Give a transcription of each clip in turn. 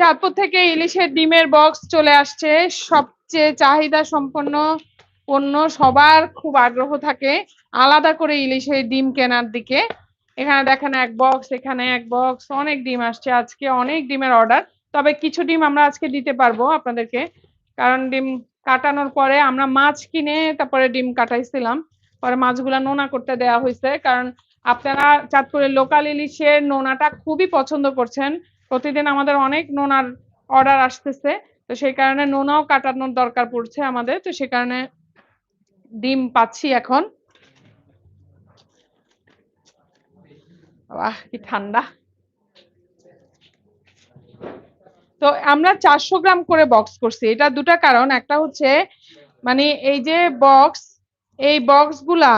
চাঁদপুর থেকে ইলিশের ডিমের বক্স চলে আসছে। সবচেয়ে চাহিদা সম্পন্ন পণ্য সবার খুব আগ্রহ থাকে আলাদা করে ইলিশের ডিম কেনার দিকে। এখানে দেখেন এক বক্স এখানে এক বক্স অনেক ডিম আসছে। আজকে অনেক ডিমের অর্ডার তবে কিছু ডিম আমরা আজকে দিতে পারব আপনাদেরকে। কারণ ডিম কাটানোর পরে আমরা মাছ কিনে তারপরে ডিম কাটাইছিলাম। পরে মাছগুলা নোনা করতে দেওয়া হয়েছে কারণ আপনারা চাঁদপুরের লোকাল ইলিশের নোনাটা খুবই পছন্দ করছেন। প্রতিদিন আমাদের অনেক নোনার অর্ডার আসতেছে, তো সেই কারণে নোনাও কাটানোর দরকার পড়ছে আমাদের, তো সে কারণে ডিম পাচ্ছি এখন। বাহ, কি ঠান্ডা। তো আমরা চারশো গ্রাম করে বক্স করছি, এটা দুটা কারণ, একটা হচ্ছে মানে এই যে বক্স এই বক্সগুলা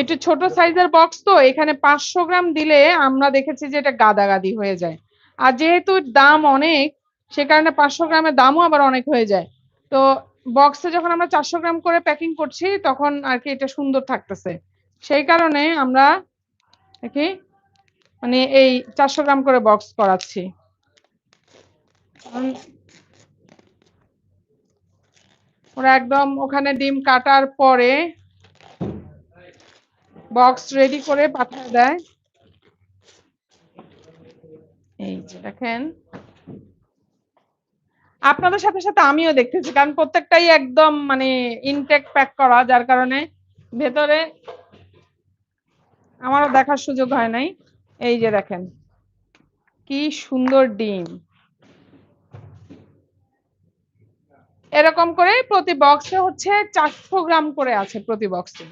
একটু ছোট সাইজের বক্স তো, এখানে পাঁচশো গ্রাম দিলে আমরা দেখেছি যে এটা গাদাগাদি হয়ে যায়। আর যেহেতু দাম অনেক, সে কারণে পাঁচশো গ্রামের দামও আবার অনেক হয়ে যায়। তো বক্সে যখন আমরা চারশো গ্রাম করে প্যাকিং করছি, তখন আর কি এটা সুন্দর থাকতেছে। সেই কারণে আমরা কি মানে এই চারশো গ্রাম করে বক্স করাচ্ছি ওরা একদম ওখানে ডিম কাটার পরে বক্স রেডি করে পাঠিয়ে দেয়। এই যে দেখেন। আপনাদের সাথে সাথে আমিও দেখতেছি, কারণ প্রত্যেকটাই একদম মানে ইনটেক প্যাক করা, যার কারণে ভেতরে আমারও দেখার সুযোগ হয় নাই। এই যে দেখেন, কি সুন্দর ডিম। এরকম করে প্রতি বক্সে হচ্ছে চারশো গ্রাম করে আছে প্রতি বক্সে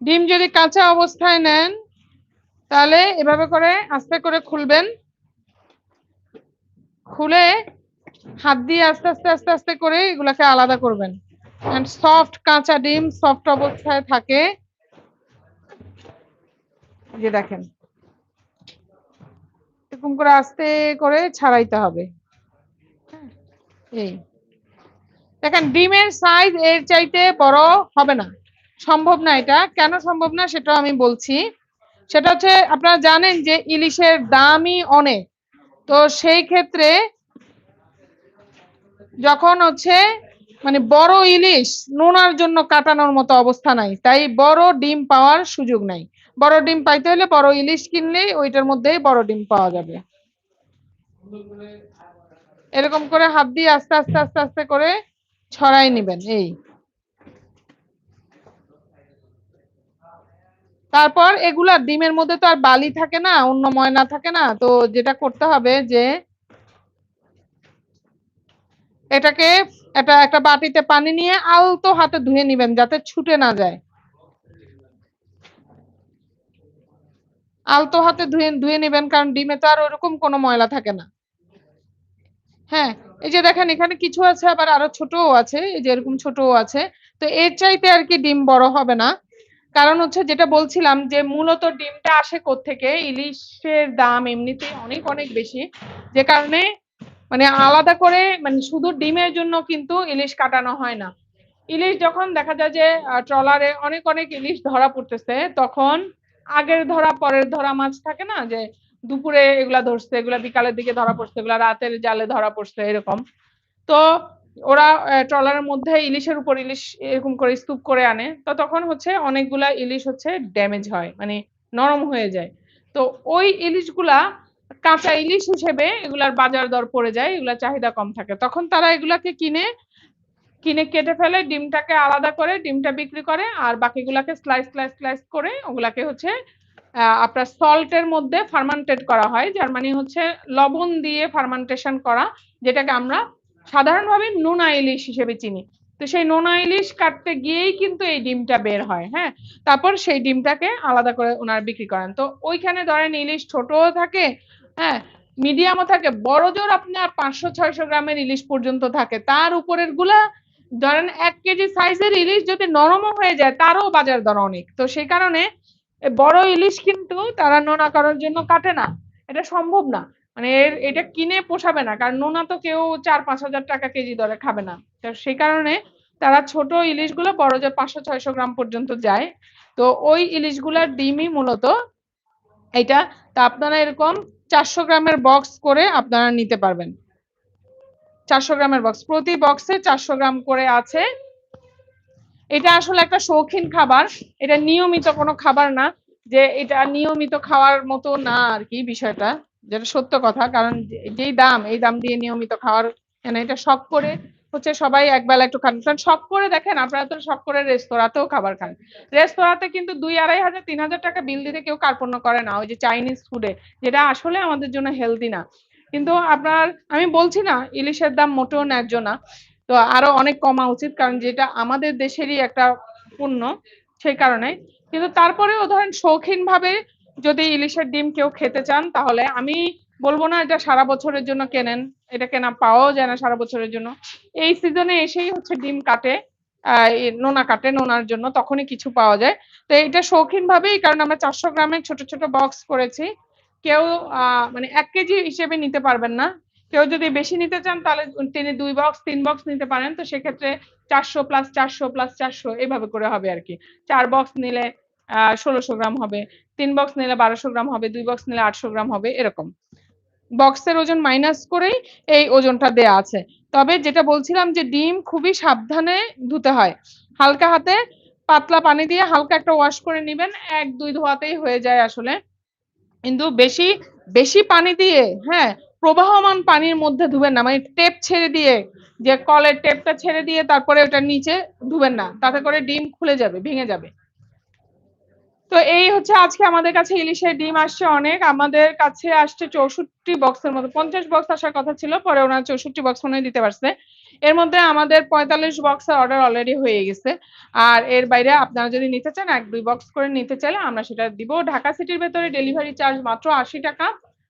ডিম যদি কাঁচা অবস্থায় নেন, তাহলে এভাবে করে আস্তে করে খুলবেন। খুলে হাত দিয়ে আস্তে আস্তে আস্তে আস্তে করে এগুলাকে আলাদা করবেন। সফট কাঁচা ডিম সফট অবস্থায় থাকে। যে দেখেন। এরকম করে আস্তে করে ছাড়াইতে হবে। এই। দেখেন, ডিমের সাইজ এর চাইতে বড় হবে না। সম্ভব না এটা। কেন সম্ভব না সেটা আমি বলছি। সেটা হচ্ছে আপনারা জানেন যে ইলিশের দামই অনেক তো সেই ক্ষেত্রে যখন হচ্ছে মানে বড় ইলিশ নোনার জন্য কাটানোর মতো অবস্থা নাই। তাই বড় ডিম পাওয়ার সুযোগ নাই। বড় ডিম পাইতে হলে বড় ইলিশ কিনলে ওইটার মধ্যেই বড় ডিম পাওয়া যাবে। এরকম করে হাত দিয়ে আস্তে আস্তে আস্তে আস্তে করে ছড়াই নিবেন, এই। তারপর এগুলা ডিমের মধ্যে তো আর বালি থাকে না, অন্য ময়লা থাকে না, তো যেটা করতে হবে যে এটাকে এটা একটা বাটিতে পানি নিয়ে আলতো হাতে ধুয়ে নিবেন যাতে ছুটে না যায়। আলতো হাতে ধুয়ে ধুয়ে নেবেন, কারণ ডিমে তো আর ওরকম কোনো ময়লা থাকে না। হ্যাঁ এই যে দেখেন, এখানে কিছু আছে, আবার আরও ছোটও আছে, এই যে এরকম ছোটও আছে, তো এর চাইতে আর কি ডিম বড় হবে না। কারণ হচ্ছে যেটা বলছিলাম যে মূলত ডিমটা আসে থেকে ইলিশের দাম এমনিতেই অনেক অনেক বেশি। যে কারণে মানে আলাদা করে মানে শুধু ডিমের জন্য কিন্তু ইলিশ কাটানো হয় না। ইলিশ যখন দেখা যায় যে ট্রলারে অনেক অনেক ইলিশ ধরা পড়তেছে, তখন আগের ধরা, পরের ধরা মাছ থাকে না যে দুপুরে এগুলা ধরছে, এগুলা বিকালের দিকে ধরা পড়ছে, এগুলা রাতের জালে ধরা পড়ছে, এরকম। তো ওরা ট্রলারের মধ্যে ইলিশের উপর ইলিশ এরকম করে স্তূপ করে আনে। তো তখন হচ্ছে অনেকগুলা ইলিশ হচ্ছে ড্যামেজ হয় মানে নরম হয়ে যায়। তো ওই ইলিশগুলা কাঁচা ইলিশ হিসেবে এগুলার বাজার দর পড়ে যায় এগুলার চাহিদা কম থাকে। তখন তারা এগুলাকে কিনে কিনে কেটে ফেলে, ডিমটাকে আলাদা করে, ডিমটা বিক্রি করে, আর বাকিগুলাকে স্লাইস স্লাইস স্লাইস করে ওগুলাকে হচ্ছে আপনার সল্টের মধ্যে ফার্মান্টেড করা হয়। যার মানে হচ্ছে লবণ দিয়ে ফার্মান্টেশন করা, যেটাকে আমরা সাধারণভাবে নোনা ইলিশ হিসেবে চিনি। তো সেই নোনা ইলিশ কাটতে গিয়েই কিন্তু এই ডিমটা বের হয় হ্যাঁ? তারপর সেই ডিমটাকে আলাদা করে ওনার বিক্রি করেন। তো ওইখানে ধরেন ইলিশ ছোটও থাকে হ্যাঁ? মিডিয়ামও থাকে, বড় জোর আপনার পাঁচশো, ছয়শো গ্রামের ইলিশ পর্যন্ত থাকে। তার উপরেরগুলা ধরেন এক কেজি সাইজের ইলিশ যদি নরমও হয়ে যায়, তারও বাজার দর অনেক। তো সেই কারণে বড় ইলিশ কিন্তু তারা নোনা করার জন্য কাটে না। এটা সম্ভব না। মানে এটা কিনে পোষাবে না। কারণ নোনা তো কেউ চার পাঁচ হাজার টাকা কেজি দরে খাবে না। তো সেই কারণে তারা ছোট ইলিশগুলো, বড় যে পাঁচশো, ছয়শো গ্রাম পর্যন্ত যায়। তো ওই ইলিশগুলার ডিমই মূলত এটা। তা আপনারা এরকম চারশো গ্রামের বক্স করে আপনারা নিতে পারবেন। চারশো গ্রামের বক্স। প্রতি বক্সে চারশো গ্রাম করে আছে। এটা আসলে একটা শৌখিন খাবার। এটা নিয়মিত কোনো খাবার না। যে এটা নিয়মিত খাওয়ার মতো না আর কি বিষয়টা। যেটা সত্য কথা, কারণ যেই দাম, এই দাম দিয়ে নিয়মিত খাওয়ার মানে এটা শখ করে হচ্ছে সবাই একবেলা একটু খান। কারণ শখ করে দেখেন, আপনারা তো শখ করে রেস্তোরাঁতেও খাবার খান। রেস্তোরাঁতে কিন্তু দুই আড়াই হাজার, তিন হাজার টাকা বিল দিতে কেউ কার্পণ্য করে না, ওই যে চাইনিজ ফুডে যেটা আসলে আমাদের জন্য হেলদি না। কিন্তু আপনার, আমি বলছি না, ইলিশের দাম মোটেও ন্যায্য না। তো আরও অনেক কমা উচিত, কারণ যেটা আমাদের দেশেরই একটা পণ্য, সেই কারণে। কিন্তু তারপরেও ধরেন শৌখিন ভাবে যদি ইলিশের ডিম কেউ খেতে চান, তাহলে আমি বলব না এটা সারা বছরের জন্য কেনেন, এটা কেনা পাওয়াও যায় না সারা বছরের জন্য। এই সিজনে এসেই হচ্ছে ডিম কাটে নোনা কাটে নোনার জন্য, তখনই কিছু পাওয়া যায়। তো এটা শৌখিন ভাবেই কারণ আমরা চারশো গ্রামের ছোট ছোট বক্স করেছি। কেউ মানে এক কেজি হিসেবে নিতে পারবেন না। কেউ যদি বেশি নিতে চান, তাহলে তিনি দুই বক্স তিন বক্স নিতে পারেন। তো সেক্ষেত্রে চারশো প্লাস চারশো প্লাস চারশো, এইভাবে করে হবে আর কি। চার বক্স নিলে ষোলোশো গ্রাম হবে। তিন বক্স নিলে বারোশো গ্রাম হবে, দুই বক্স নিলে আটশো গ্রাম হবে, এরকম। বক্সের ওজন মাইনাস করেই এই ওজনটা দেয়া আছে। তবে যেটা বলছিলাম যে ডিম খুবই সাবধানে ধুতে হয়। হালকা হাতে পাতলা পানি দিয়ে হালকা একটা ওয়াশ করে নিবেন, এক, দুই ধোয়াতেই হয়ে যায় আসলে। কিন্তু বেশি বেশি পানি দিয়ে হ্যাঁ প্রবাহমান পানির মধ্যে ধুবেন না। মানে টেপ ছেড়ে দিয়ে, যে কলের টেপটা ছেড়ে দিয়ে তারপরে ওটার নিচে ধুবেন না। তাতে করে ডিম খুলে যাবে, ভেঙে যাবে। তো এই হচ্ছে আজকে আমাদের কাছে ইলিশের ডিম আসছে অনেক। আমাদের কাছে আসছে চৌষট্টি বক্সের মতো পঞ্চাশ বক্স আসার কথা ছিল, পরে ওনারা চৌষট্টি বক্স মনে দিতে পারছে। এর মধ্যে আমাদের পঁয়তাল্লিশ বক্সের অর্ডার অলরেডি হয়ে গেছে। আর এর বাইরে আপনারা যদি নিতে চান, এক দুই বক্স করে নিতে চাইলে আমরা সেটা দিব। ঢাকা সিটির ভেতরে ডেলিভারি চার্জ মাত্র আশি টাকা।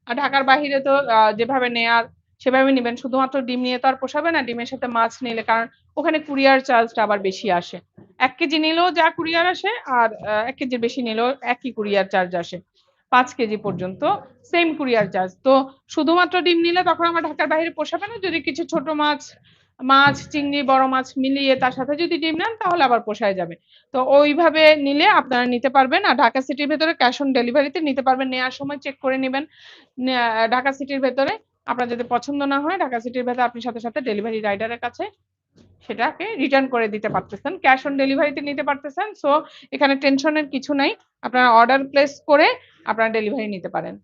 আর ঢাকার বাইরে তো যেভাবে নেয়ার, সেভাবে নেবেন। শুধুমাত্র ডিম নিয়ে তো আর পোষাবে না, ডিমের সাথে মাছ নিলে, কারণ ওখানে কুরিয়ার চার্জটা আবার বেশি আসে। এক কেজি নিলেও যা কুরিয়ার আসে আর এক কেজির বেশি নিলেও একই কুরিয়ার চার্জ আসে। পাঁচ কেজি পর্যন্ত সেম কুরিয়ার চার্জ। তো শুধুমাত্র ডিম নিলে তখন আমার ঢাকার বাইরে পোষাবে না। যদি কিছু ছোট মাছ মাছ, চিংড়ি, বড় মাছ মিলিয়ে তার সাথে যদি ডিম নেন তাহলে আবার পোষায় যাবে। তো ওইভাবে নিলে আপনারা নিতে পারবেন আর ঢাকা সিটির ভেতরে ক্যাশ অন ডেলিভারিতে নিতে পারবেন। নেওয়ার সময় চেক করে নেবেন। ঢাকা সিটির ভেতরে আপনার যদি পছন্দ না হয় ঢাকা সিটির ভেতরে আপনি সাথে সাথে ডেলিভারি রাইডারের কাছে সেটাকে রিটার্ন করে দিতে পারতেছেন। ক্যাশ অন ডেলিভারিতে নিতে পারতেছেন। সো এখানে টেনশনের কিছু নাই। আপনারা অর্ডার প্লেস করে আপনারা ডেলিভারি নিতে পারেন।